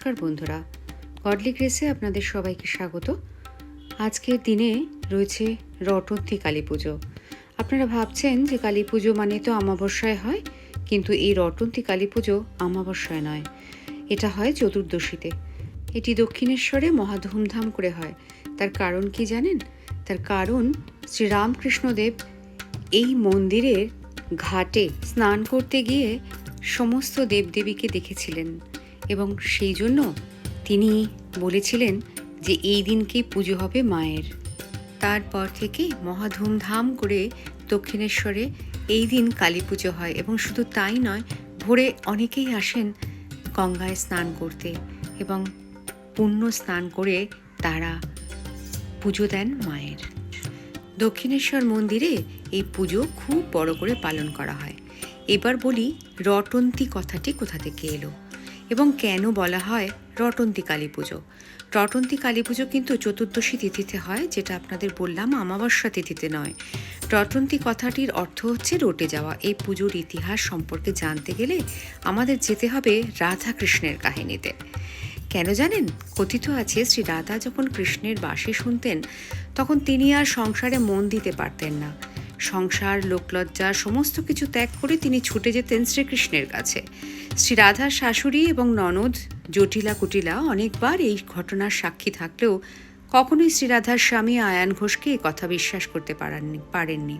নমস্কার বন্ধুরা। গডলি গ্রেসে আপনাদের সবাইকে স্বাগত। আজকের দিনে রয়েছে রটন্তী কালী পুজো। আপনারা ভাবছেন যে কালী পুজো মানে তো অমাবস্যায় হয়, কিন্তু এই রটন্তী কালী পুজো অমাবস্যায় নয়। এটা হয় চতুর্দশীতে। এটি দক্ষিণেশ্বরে মহা ধুমধাম করে হয়। তার কারণ কি জানেন? তার কারণ শ্রীরামকৃষ্ণদেব এই মন্দিরের ঘাটে স্নান করতে গিয়ে সমস্ত দেবদেবীকে দেখেছিলেন। এবং সেই জন্য তিনি বলেছিলেন যে এই দিনকেই পুজো হবে মায়ের। তারপর থেকে মহা ধুমধাম করে দক্ষিণেশ্বরে এই দিন কালী পুজো হয় এবং শুধু তাই নয়, ভোরে অনেকেই আসেন গঙ্গায় স্নান করতে এবং পুণ্য স্নান করে তারা পুজো দেন মায়ের। দক্ষিণেশ্বর মন্দিরে এই পুজো খুব বড় করে পালন করা হয়। এবার বলি রটন্তী কথাটি কোথা থেকে এলো? এবং কেন বলা হয় রটন্তী কালী পুজো। রটন্তী কালী পুজো কিন্তু চতুর্দশী তিথিতে হয়, যেটা আপনাদের বললাম অমাবস্যা তিথিতে নয়। রটন্তী কথাটির অর্থ হচ্ছে রটে যাওয়া। এই পুজোর ইতিহাস সম্পর্কে জানতে গেলে আমাদের যেতে হবে রাধা কৃষ্ণের কাহিনীতে। কেন জানেন? কথিত আছে, শ্রী রাধা যখন কৃষ্ণের বাঁশি শুনতেন, তখন তিনি আর সংসারে মন দিতে পারতেন না। সংসার, লোকলজ্জা, সমস্ত কিছু ত্যাগ করে তিনি ছুটে যেতেন শ্রীকৃষ্ণের কাছে। শ্রী রাধার শাশুড়ি এবং ননদ, জটিলা কুটিলা অনেকবার এই ঘটনার সাক্ষী থাকলেও কখনোই শ্রীরাধার স্বামী আয়ান ঘোষকে কথা বিশ্বাস করতে পারেননি পারেননি।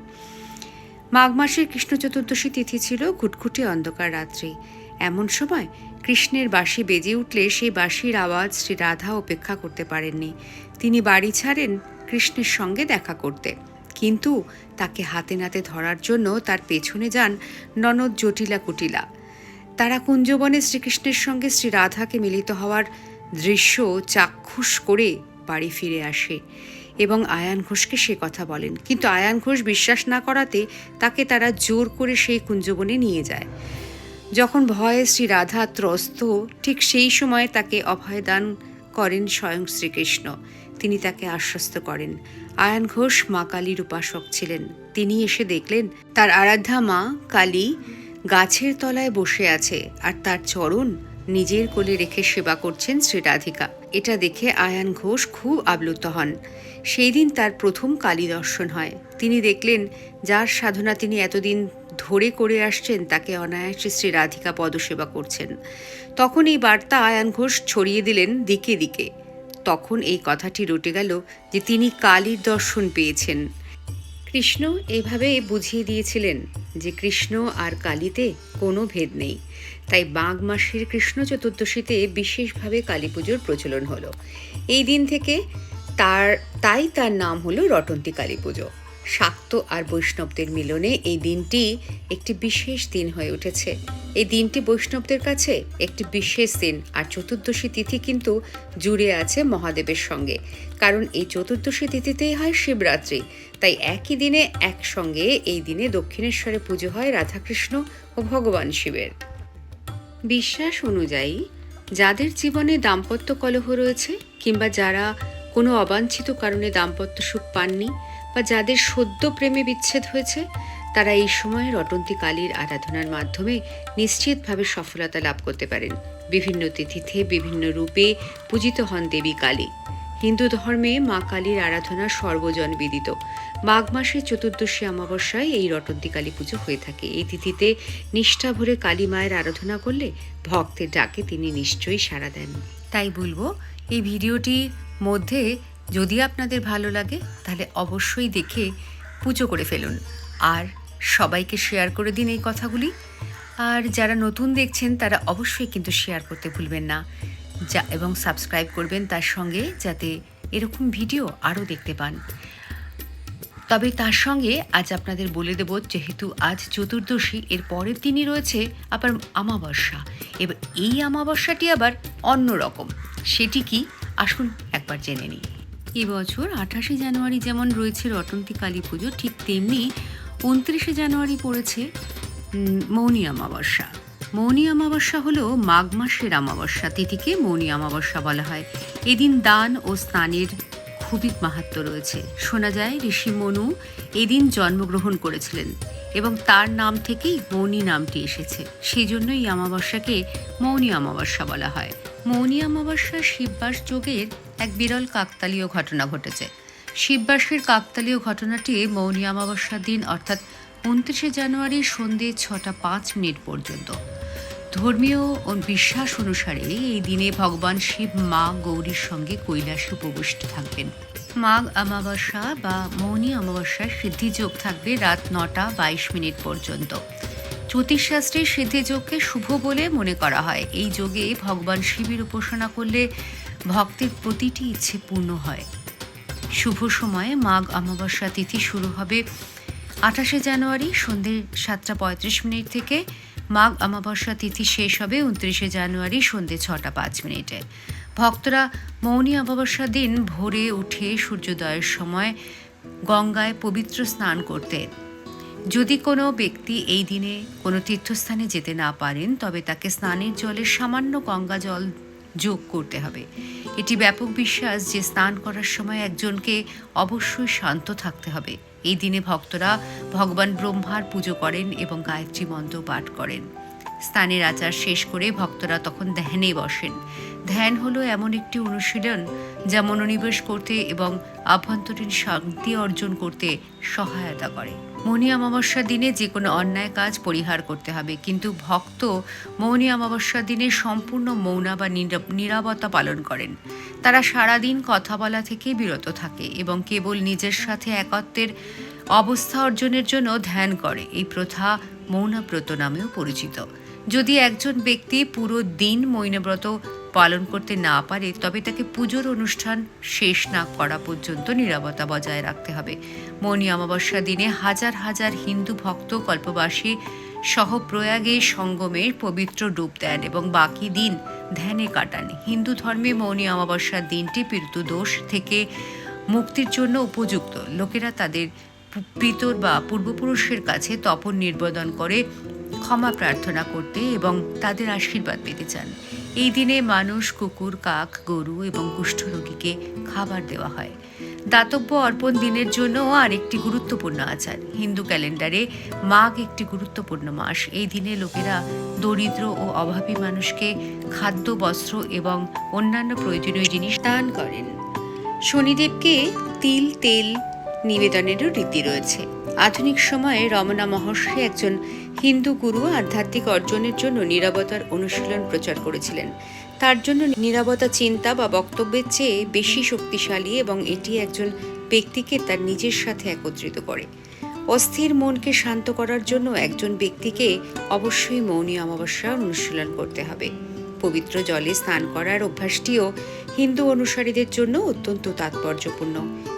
মাঘ মাসের কৃষ্ণ চতুর্দশী তিথি ছিল ঘুটঘুটে অন্ধকার রাত্রি। এমন সময় কৃষ্ণের বাঁশি বেজে উঠলে সেই বাঁশির আওয়াজ শ্রী রাধা উপেক্ষা করতে পারেননি। তিনি বাড়ি ছাড়েন কৃষ্ণের সঙ্গে দেখা করতে। কিন্তু তাকে হাতে নাতে ধরার জন্য তার পেছনে যান ননদ জটিলা কুটিলা। তারা কুঞ্জবনে শ্রীকৃষ্ণের সঙ্গে শ্রী রাধাকে মিলিত হওয়ার দৃশ্য চাক্ষুষ করে বাড়ি ফিরে আসে এবং আয়ান ঘোষকে সে কথা বলেন। কিন্তু আয়ান ঘোষ বিশ্বাস না করাতে তাকে তারা জোর করে সেই কুঞ্জবনে নিয়ে যায়। যখন ভয়ে শ্রী রাধা ত্রস্ত, ঠিক সেই সময় তাকে অভয় দান করেন স্বয়ং শ্রীকৃষ্ণ। তিনি তাকে আশ্বস্ত করেন। আয়ান ঘোষ মা কালীর উপাসক ছিলেন। তিনি এসে দেখলেন, তার আরাধ্যা মা কালী গাছের তলায় বসে আছে আর তার চরণ নিজের কোলে রেখে সেবা করছেন শ্রী রাধিকা। এটা দেখে আয়ান ঘোষ খুব আপ্লুত হন। সেই দিন তার প্রথম কালী দর্শন হয়। তিনি দেখলেন, যার সাধনা তিনি এতদিন ধরে করে আসছেন, তাকে অনায়াসে শ্রী রাধিকা পদসেবা করছেন। তখন এই বার্তা আয়ান ঘোষ ছড়িয়ে দিলেন দিকে দিকে। তখন এই কথাটি রটে গেল যে তিনি কালীর দর্শন পেয়েছেন। কৃষ্ণ এভাবে বুঝিয়ে দিয়েছিলেন যে কৃষ্ণ আর কালীতে কোনো ভেদ নেই। তাই বাঘ মাসের কৃষ্ণ চতুর্দশীতে বিশেষভাবে কালী পুজোর প্রচলন হলো। এই দিন থেকে তার, তাই তার নাম হলো রটন্তী কালী পুজো। শাক্ত আর বৈষ্ণবদের মিলনে এই দিনটি একটি বিশেষ দিন হয়ে উঠেছে। এই দিনটি বৈষ্ণবদের কাছে একটি বিশেষ দিন আর চতুর্দশী তিথি কিন্তু জুড়ে আছে মহাদেবের সঙ্গে। কারণ এই চতুর্দশী তিথিতেই হয় শিবরাত্রি। তাই একই দিনে একসঙ্গে এই দিনে দক্ষিণেশ্বরে পুজো হয় রাধাকৃষ্ণ ও ভগবান শিবের। বিশ্বাস অনুযায়ী যাদের জীবনে দাম্পত্য কলহ রয়েছে কিংবা যারা কোনো অবাঞ্ছিত কারণে দাম্পত্য সুখ পাননি বা যাদের সদ্য প্রেমে বিচ্ছেদ হয়েছে, তারা এই সময় রটন্তী কালীর আরাধনার মাধ্যমে নিশ্চিতভাবে সফলতা লাভ করতে পারেন। বিভিন্ন তিথিতে, বিভিন্ন রূপে পূজিত হন দেবী কালী। হিন্দু ধর্মে মা কালীর আরাধনা সর্বজন বিদিত। মাঘ মাসের চতুর্দশী অমাবস্যায় এই রটন্তী কালী পুজো হয়ে থাকে। এই তিথিতে নিষ্ঠা ভরে কালী মায়ের আরাধনা করলে ভক্তের ডাকে তিনি নিশ্চয়ই সাড়া দেন। তাই বলব, এই ভিডিওটির মধ্যে যদি আপনাদের ভালো লাগে, তাহলে অবশ্যই দেখে পুজো করে ফেলুন। আর সবাইকে শেয়ার করে দিন এই কথাগুলি। আর যারা নতুন দেখছেন, তারা অবশ্যই কিন্তু শেয়ার করতে ভুলবেন না। যা, এবং সাবস্ক্রাইব করবেন তার সঙ্গে, যাতে এরকম ভিডিও আরও দেখতে পান। তবে তার সঙ্গে আজ আপনাদের বলে দেব, যেহেতু আজ চতুর্দশী, এর পরের দিনই রয়েছে আবার আমাবস্যা এবার এই আমাবস্যাটি আবার অন্য রকম। সেটি কি? আসুন একবার জেনে নিই। এবছর আঠাশে জানুয়ারি যেমন রয়েছে রটন্তী কালী পুজো, ঠিক তেমনি উনত্রিশে জানুয়ারি পড়েছে মৌনী অমাবস্যা। মৌনী অমাবস্যা হলো মাঘ মাসের অমাবস্যা, তিথিকে মৌনী অমাবস্যা বলা হয়। এদিন দান ও স্নানের খুবই মাহাত্ম রয়েছে। শোনা যায় ঋষি মনু এদিন জন্মগ্রহণ করেছিলেন এবং তার নাম থেকেই মৌনী নামটি এসেছে। সেই জন্যই অমাবস্যাকে মৌনী অমাবস্যা বলা হয়। মৌনী অমাবস্যা শিববাস যোগের এক বিরল কাকতালীয় ঘটনা ঘটেছে। শিববাসের কাকতালীয় ঘটনাটি মৌনী অমাবস্যার দিন, অর্থাৎ উনত্রিশে জানুয়ারি সন্ধে ছটা পাঁচ মিনিট পর্যন্ত। ধর্মীয় ও বিশ্বাস অনুসারে এই দিনে ভগবান শিব, মা, গৌরীর সঙ্গে কৈলাসে উপবিষ্ট থাকবেন। মাঘ অমাবস্যা বা মৌনী অমাবস্যার সিদ্ধিযোগ থাকবে রাত নটা বাইশ মিনিট পর্যন্ত। জ্যোতিষশাস্ত্রে সিদ্ধিযোগকে শুভ বলে মনে করা হয়। এই যোগে ভগবান শিবের উপাসনা করলে ভক্তের প্রতিটি ইচ্ছে পূর্ণ হয়। শুভ সময়ে মাঘ অমাবস্যা তিথি শুরু হবে আঠাশে জানুয়ারি সন্ধে সাতটা পঁয়ত্রিশ মিনিট থেকে। মাঘ অমাবস্যা তিথি শেষ হবে উনত্রিশে জানুয়ারি সন্ধে ছটা পাঁচ মিনিটে। ভক্তরা মৌনী অমাবস্যা দিন ভোরে উঠে সূর্যোদয়ের সময় গঙ্গায় পবিত্র স্নান করতেন যদি কোনো ব্যক্তি এই দিনে কোনো তীর্থস্থানে যেতে না পারেন, তবে তাকে স্নানের জলে সামান্য গঙ্গা জল যোগ করতে হবে। এটি ব্যাপক বিশ্বাস যে স্নান করার সময় একজনকে অবশ্যই শান্ত থাকতে হবে। এই দিনে ভক্তরা ভগবান ব্রহ্মার পুজো করেন এবং গায়ত্রী মন্ত্র পাঠ করেন। স্নানের আচার শেষ করে ভক্তরা তখন ধ্যানে বসেন। ধ্যান হলো এমন একটি অনুশীলন যা মনোনিবেশ করতে এবং আভ্যন্তরীণ শান্তি অর্জন করতে সহায়তা করে। মৌনী অমাবস্যার দিনে যে কোনো অন্যায় কাজ পরিহার করতে হবে। কিন্তু ভক্ত মৌনী অমাবস্যার দিনে সম্পূর্ণ মৌনা বা নীরব- নীরবতা পালন করেন। তারা সারাদিন কথা বলা থেকে বিরত থাকে এবং কেবল নিজের সাথে একত্বের অবস্থা অর্জনের জন্য ধ্যান করে। এই প্রথা মৌনাব্রত নামেও পরিচিত। যদি একজন ব্যক্তি পুরো দিন মৌনব্রত পালন করতে না পারে, তবে তাকে পুজোর অনুষ্ঠান শেষ না করা পর্যন্ত নিরাপত্তা বজায় রাখতে হবে। মৌনী অমাবস্যা দিনে হাজার হাজার হিন্দু ভক্ত কল্পবাসী সহ প্রয়াগে সঙ্গমে পবিত্র ডুব দেন এবং বাকি দিন ধ্যানে কাটান। হিন্দু ধর্মে মৌনী অমাবস্যার দিনটি পিতৃদোষ থেকে মুক্তির জন্য উপযুক্ত। লোকেরা তাদের পিতর বা পূর্বপুরুষের কাছে তপন নির্বেদন করে ক্ষমা প্রার্থনা করতে এবং তাদের আশীর্বাদ পেতে চান। এই দিনে মানুষ, কুকুর, কাক, গরু এবং কুষ্ঠরোগীকে খাবার দেওয়া হয়। দাতব্য অর্পণ দিনের জন্য আরেকটি গুরুত্বপূর্ণ আচার। হিন্দু ক্যালেন্ডারে মাঘ একটি গুরুত্বপূর্ণ মাস। এই দিনে লোকেরা দরিদ্র ও অভাবী মানুষকে খাদ্য, বস্ত্র এবং অন্যান্য প্রয়োজনীয় জিনিস দান করেন। শনিদেবকে তিল, তেল নিবেদনেরও রীতি রয়েছে। আধুনিক সময়ে রমনা মহর্ষি একজন হিন্দু গুরু আধ্যাত্মিক অর্জনের জন্য নিরবতার অনুশীলন প্রচার করেছিলেন। তার জন্য নিরবতা চিন্তা বা বক্তব্যের চেয়ে বেশি শক্তিশালী এবং এটি একজন ব্যক্তিকে তার নিজের সাথে একত্রিত করে। অস্থির মনকে শান্ত করার জন্য একজন ব্যক্তিকে অবশ্যই মৌনী অমাবস্যা অনুশীলন করতে হবে। পবিত্র জলে স্নান করার অভ্যাসটিও হিন্দু অনুসারীদের জন্য অত্যন্ত তাৎপর্যপূর্ণ।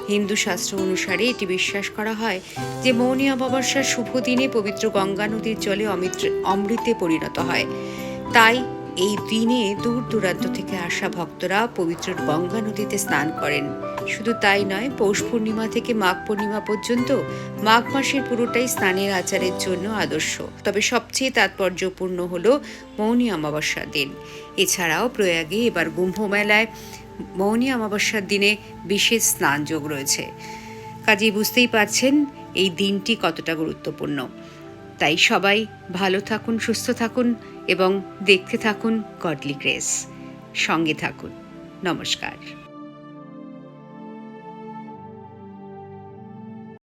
হিন্দু শাস্ত্র অনুসারে এটি বিশ্বাস করা হয় যে মৌনী অমাবস্যার শুভ দিনে পবিত্র গঙ্গা নদীর জলে অমৃত অমৃতে পরিণত হয়। তাই এই দিনে দূর দূরান্ত থেকে আসা ভক্তরা পবিত্র গঙ্গা নদীতে স্নান করেন। শুধু তাই নয়, পৌষ পূর্ণিমা থেকে মাঘ পূর্ণিমা পর্যন্ত মাঘ মাসের পুরোটাই স্নানের আচারের জন্য আদর্শ। তবে সবচেয়ে তাৎপর্যপূর্ণ হল মৌনী অমাবস্যার দিন। এছাড়াও প্রয়াগে এবার কুম্ভ মেলায় মৌনী অমাবস্যার দিনে বিশেষ স্নান যোগ রয়েছে। কাজেই বুঝতেই পারছেন এই দিনটি কতটা গুরুত্বপূর্ণ। তাই সবাই ভালো থাকুন সুস্থ থাকুন এবং দেখতে থাকুন গডলি গ্রেস। সঙ্গে থাকুন। নমস্কার।